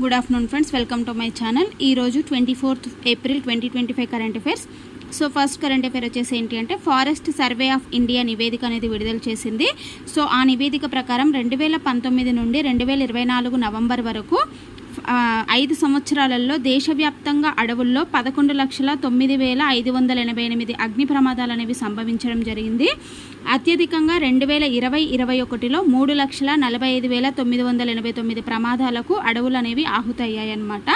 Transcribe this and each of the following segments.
Good afternoon friends welcome to my channel ఈరోజు twenty fourth April twenty twenty five current affairs so first current affair వచ్చేసి ఏంటి అంటే forest survey of India నివేదిక అనేది విడుదల చేసింది. సో ఆ నివేదిక ప్రకారం రెండు వేల పంతొమ్మిది నుండి రెండు వేల ఇరవై నాలుగు నవంబర్ వరకు ఐదు సంవత్సరాలలో దేశవ్యాప్తంగా అడవుల్లో పదకొండు లక్షల తొమ్మిది వేల ఐదు వందల ఎనభై ఎనిమిది అగ్ని ప్రమాదాలు అనేవి సంభవించడం జరిగింది. అత్యధికంగా రెండు వేల ఇరవై ఇరవై ఒకటిలో మూడు లక్షల నలభై ఐదు వేల తొమ్మిది వందల ఎనభై తొమ్మిది ప్రమాదాలకు అడవులు అనేవి ఆహుతయ్యాయన్నమాట.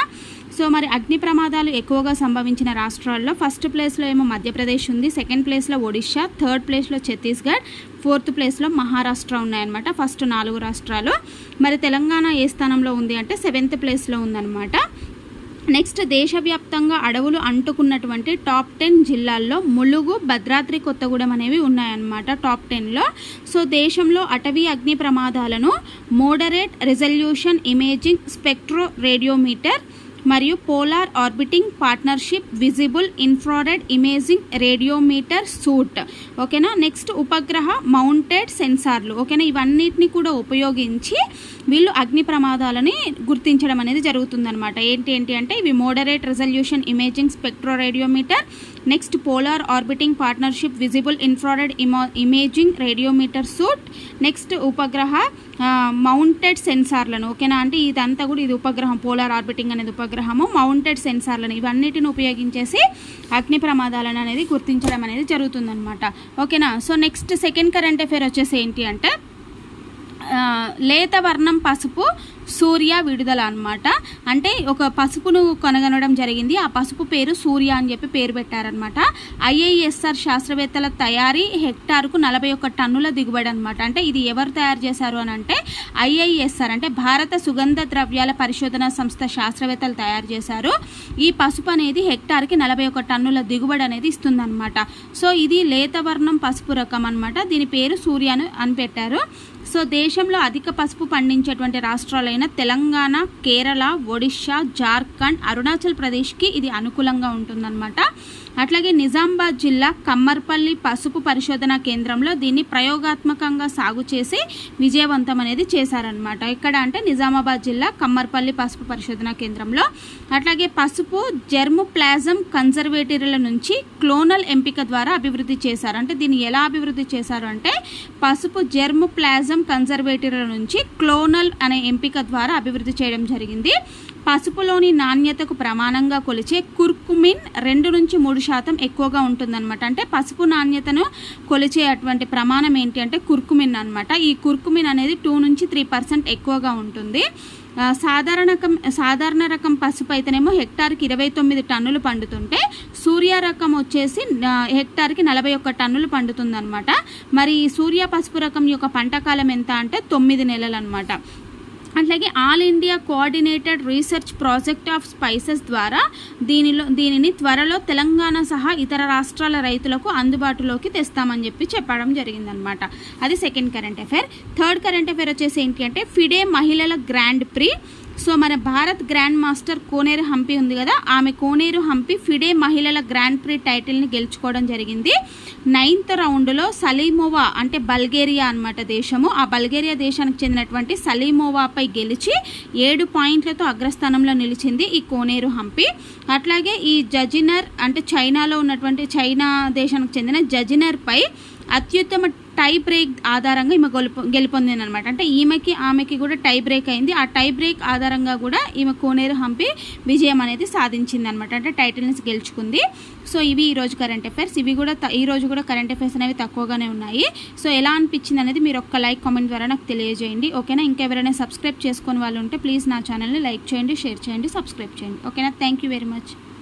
సో మరి అగ్ని ప్రమాదాలు ఎక్కువగా సంభవించిన రాష్ట్రాల్లో ఫస్ట్ ప్లేస్లో ఏమో మధ్యప్రదేశ్ ఉంది సెకండ్ ప్లేస్లో ఒడిషా థర్డ్ ప్లేస్లో ఛత్తీస్గఢ్ ఫోర్త్ ప్లేస్లో మహారాష్ట్ర ఉన్నాయన్నమాట ఫస్ట్ నాలుగు రాష్ట్రాలు. మరి తెలంగాణ ఏ స్థానంలో ఉంది అంటే సెవెంత్ ప్లేస్లో ఉందన్నమాట. నెక్స్ట్ దేశవ్యాప్తంగా అడవులు అంటుకున్నటువంటి టాప్ టెన్ జిల్లాల్లో ములుగు భద్రాద్రి కొత్తగూడెం అనేవి ఉన్నాయన్నమాట టాప్ టెన్లో. సో దేశంలో అటవీ అగ్ని ప్రమాదాలను moderate resolution imaging spectroradiometer మరియు polar orbiting partnership visible infrared imaging radiometer suite. ఓకేనా? నెక్స్ట్ ఉపగ్రహ మౌంటెడ్ సెన్సార్లు. ఓకేనా? ఇవన్నిటిని కూడా ఉపయోగించి వీళ్ళు అగ్ని ప్రమాదాలని గుర్తించడం అనేది జరుగుతుందనమాట ఏంటి ఏంటి అంటే ఇవి moderate resolution imaging spectroradiometer next polar orbiting partnership visible infrared ఇమా imaging radiometer suite next ఉపగ్రహ మౌంటెడ్ సెన్సార్లను ఓకేనా అంటే ఇదంతా కూడా ఇది ఉపగ్రహం పోలార్ ఆర్బిటింగ్ అనేది ఉపగ్రహము మౌంటెడ్ సెన్సార్లను ఇవన్నిటిని ఉపయోగించేసి అగ్ని ప్రమాదాలను అనేది గుర్తించడం అనేది జరుగుతుందనమాట ఓకేనా so next second current affair వచ్చేసి ఏంటి అంటే లేత వర్ణం పసుపు సూర్య విడుదల అనమాట అంటే ఒక పసుపును కనుగొనడం జరిగింది. ఆ పసుపు పేరు సూర్య అని చెప్పి పేరు పెట్టారనమాట ఐఐఎస్ఆర్ శాస్త్రవేత్తల తయారీ హెక్టార్కు నలభై ఒక్క టన్నుల దిగుబడి అనమాట అంటే ఇది ఎవరు తయారు చేశారు అని అంటే ఐఐఎస్ఆర్ అంటే భారత సుగంధ ద్రవ్యాల పరిశోధన సంస్థ శాస్త్రవేత్తలు తయారు చేశారు. ఈ పసుపు అనేది హెక్టార్కి నలభై ఒక టన్నుల దిగుబడి అనేది ఇస్తుందన్నమాట. సో ఇది లేత వర్ణం పసుపు రకం అనమాట దీని పేరు సూర్యను అని పెట్టారు. సో దేశంలో అధిక పసుపు పండించేటువంటి రాష్ట్రాలైన తెలంగాణ కేరళ ఒడిషా జార్ఖండ్ అరుణాచల్ ప్రదేశ్కి ఇది అనుకూలంగా ఉంటుందన్నమాట. అట్లాగే నిజామాబాద్ జిల్లా కమ్మర్పల్లి పసుపు పరిశోధన కేంద్రంలో దీన్ని ప్రయోగాత్మకంగా సాగు చేసి విజయవంతం అనేది చేశారనమాట ఇక్కడ అంటే నిజామాబాద్ జిల్లా కమ్మర్పల్లి పసుపు పరిశోధన కేంద్రంలో. అట్లాగే పసుపు జెర్ము ప్లాజం కన్జర్వేటరీల నుంచి క్లోనల్ ఎంపిక ద్వారా అభివృద్ధి చేశారు. అంటే దీన్ని ఎలా అభివృద్ధి చేశారు అంటే పసుపు జెర్ము ప్లాజం కన్జర్వేటరీల నుంచి క్లోనల్ అనే ఎంపిక ద్వారా అభివృద్ధి చేయడం జరిగింది. పసుపులోని నాణ్యతకు ప్రమాణంగా కొలిచే కుర్కుమిన్ రెండు నుంచి మూడు శాతం ఎక్కువగా ఉంటుందన్నమాట. అంటే పసుపు నాణ్యతను కొలిచే అటువంటి ప్రమాణం ఏంటి అంటే కుర్కుమిన్ అన్నమాట. ఈ కుర్కుమిన్ అనేది టూ నుంచి త్రీ పర్సెంట్ ఎక్కువగా ఉంటుంది. సాధారణ రకం సాధారణ రకం పసుపు అయితేనేమో హెక్టార్కి ఇరవై తొమ్మిది టన్నులు పండుతుంటే సూర్య రకం వచ్చేసి హెక్టార్కి నలభై ఒక్క టన్నులు పండుతుందన్నమాట. మరి ఈ సూర్య పసుపు రకం యొక్క పంట కాలం ఎంత అంటే తొమ్మిది నెలలు అనమాట అట్లాగే all India coordinated research project of spices ద్వారా దీనిలో దీనిని త్వరలో తెలంగాణ సహా ఇతర రాష్ట్రాల రైతులకు అందుబాటులోకి తెస్తామని చెప్పి చెప్పడం జరిగిందనమాట అది second current affair third current affair వచ్చేసి ఏంటి అంటే ఫిడే మహిళల గ్రాండ్ ప్రీ. సో మన భారత్ గ్రాండ్ మాస్టర్ కోనేరు హంపి ఉంది కదా ఆమె కోనేరు హంపి ఫిడే మహిళల గ్రాండ్ ప్రీ టైటిల్ని గెలుచుకోవడం జరిగింది. నైన్త్ రౌండ్లో సలీమోవా అంటే బల్గేరియా అన్నమాట దేశము. ఆ బల్గేరియా దేశానికి చెందినటువంటి సలీమోవాపై గెలిచి ఏడు పాయింట్లతో అగ్రస్థానంలో నిలిచింది ఈ కోనేరు హంపి. అట్లాగే ఈ జజినర్ అంటే చైనాలో ఉన్నటువంటి చైనా దేశానికి చెందిన జజినర్పై అత్యుత్తమ టై బ్రేక్ ఆధారంగా ఈమె గెలుపొందింది అనమాట అంటే ఈమెకి ఆమెకి కూడా టై బ్రేక్ అయింది. ఆ టై బ్రేక్ ఆధారంగా కూడా ఈమె కోనేరు హంపి విజయం అనేది సాధించింది అనమాట అంటే టైటిల్స్ గెలుచుకుంది. సో ఇవి ఈరోజు కరెంట్ అఫైర్స్. ఇవి కూడా ఈ రోజు కూడా కరెంట్ అఫైర్స్ అనేవి తక్కువగానే ఉన్నాయి. సో ఎలా అనిపించింది అనేది మీరు ఒక్క లైక్ కామెంట్ ద్వారా నాకు తెలియజేయండి. ఓకేనా? ఇంకెవరైనా సబ్స్క్రైబ్ చేసుకొని వాళ్ళు ఉంటే ప్లీజ్ నా ఛానల్ని లైక్ చేయండి షేర్ చేయండి సబ్స్క్రైబ్ చేయండి. ఓకేనా? Thank you very much.